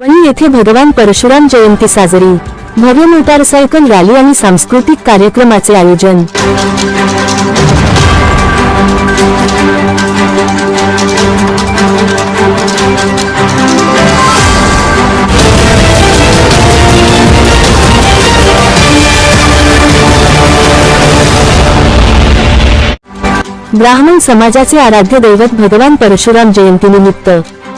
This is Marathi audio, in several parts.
वणी येथे भगवान परशुराम जयंती साजरी. भव्य मोटारसायकल रॅली आणि सांस्कृतिक कार्यक्रमाचे आयोजन. ब्राह्मण समाजाचे आराध्य दैवत भगवान परशुराम जयंतीनिमित्त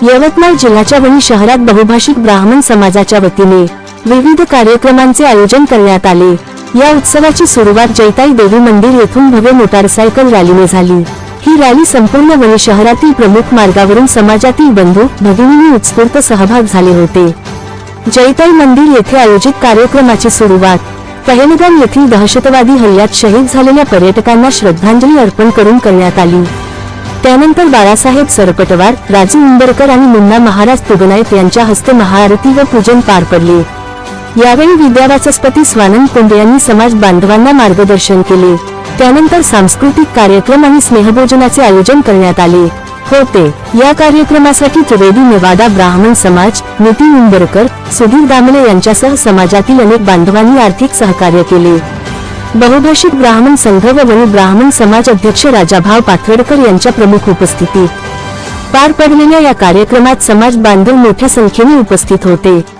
यवतमाळ जिल्ह्याच्या वणी शहरात बहुभाषिक ब्राह्मण समाजाच्या वतीने विविध कार्यक्रमांचे आयोजन करण्यात आले. या उत्सवाची सुरुवात जैताई देवी मंदिर येथून भव्य मोटारसायकल रॅलीने झाली. ही रॅली संपूर्ण वणी शहरातील प्रमुख मार्गावरून समाजातील बंधू भगिनींनी उत्स्फूर्त सहभाग झाले होते. जैताई मंदिर येथे आयोजित कार्यक्रमाची सुरुवात पहलगाम येथील दहशतवादी हल्ल्यात शहीद झालेल्या पर्यटकांना श्रद्धांजली अर्पण करून करण्यात आली. त्यानंतर बाळासाहेब सरपटवार राजू उंबरकर आणि मुन्ना महाराज तुगनायक यांच्या हस्ते महाआरती व पूजन पार पडले. यावेळी विद्यावाचस्पती स्वानंद कोंडे यांनी समाज बांधवांना मार्गदर्शन केले. त्यानंतर सांस्कृतिक कार्यक्रम आणि स्नेहभोजनाचे आयोजन करण्यात आले. होते. या कार्यक्रमासाठी त्रिवेदी नेवादा ब्राह्मण समाज नितीन उंबरकर सुधीर दामले यांच्यासह समाजातील अनेक बांधवांनी आर्थिक सहकार्य केले. बहुभाषिक ब्राह्मण संघ व वणी ब्राह्मण समाज अध्यक्ष राजाभाव पाथर्डकर यांच्या प्रमुख उपस्थितीत. पार पडलेल्या या कार्यक्रमात समाज बांधव मोठ्या संख्येने उपस्थित होते.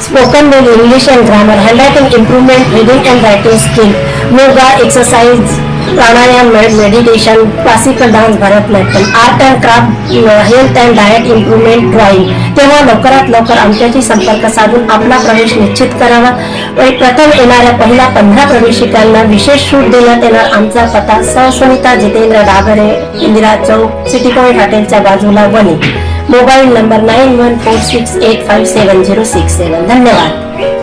spoken word English and grammar, handwriting improvement, reading and writing skill, yoga, exercise, pranayama meditation classical dance Bharatanatyam art and craft health and diet improvement drawing तेव्हा लवकरात लवकर आमच्याशी संपर्क साधून आपला प्रवेश निश्चित करावा. व प्रथम येणाऱ्या पहिल्या पंधरा प्रवेशिकांना विशेष सूट देण्यात येणार आमचा पत्ता सहसुनिता जितेंद्र डागरे इंदिरा चौक सिटी पॉईंट हॉटेलच्या बाजूला Wani. Mobile number nine one four six eight five seven zero six seven. धन्यवाद.